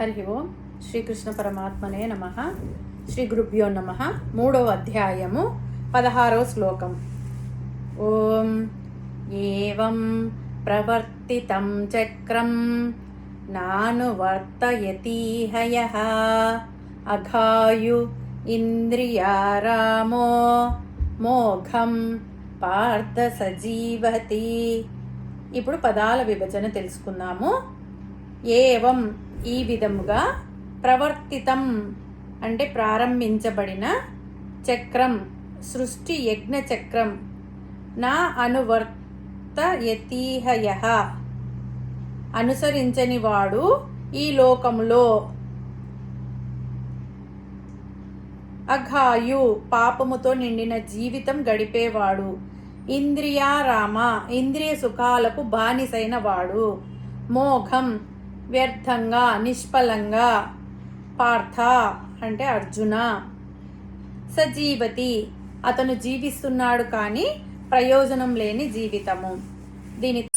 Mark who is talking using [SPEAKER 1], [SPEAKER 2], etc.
[SPEAKER 1] హరి ఓం. శ్రీకృష్ణ పరమాత్మనే నమ. శ్రీ గురుభ్యో నమ. మూడవ అధ్యాయము పదహారవ శ్లోకం. ఓం. ఏవం ప్రవర్తితం చక్రం నానువర్తయతీహయ అఘాయు ఇంద్రియారామో మోఘం పార్థ సజీవతి. ఇప్పుడు పదాల విభజన తెలుసుకుందాము. ఏవం ఈ విధముగా ప్రవర్తితం అంటే ప్రారంభించబడిన చక్రం సృష్టి యజ్ఞ చక్రం. నా అనువర్త యతీహయ అనుసరించని వాడు ఈ లోకములో అఘాయు పాపముతో నిండిన జీవితం గడిపేవాడు. ఇంద్రియారామ ఇంద్రియ సుఖాలకు బానిసైన వాడు. మోఘం వ్యర్థంగా నిష్ఫలంగా పార్థ అంటే అర్జున. సజీవతి అతను జీవిస్తున్నాడు కానీ ప్రయోజనం లేని జీవితము. దీని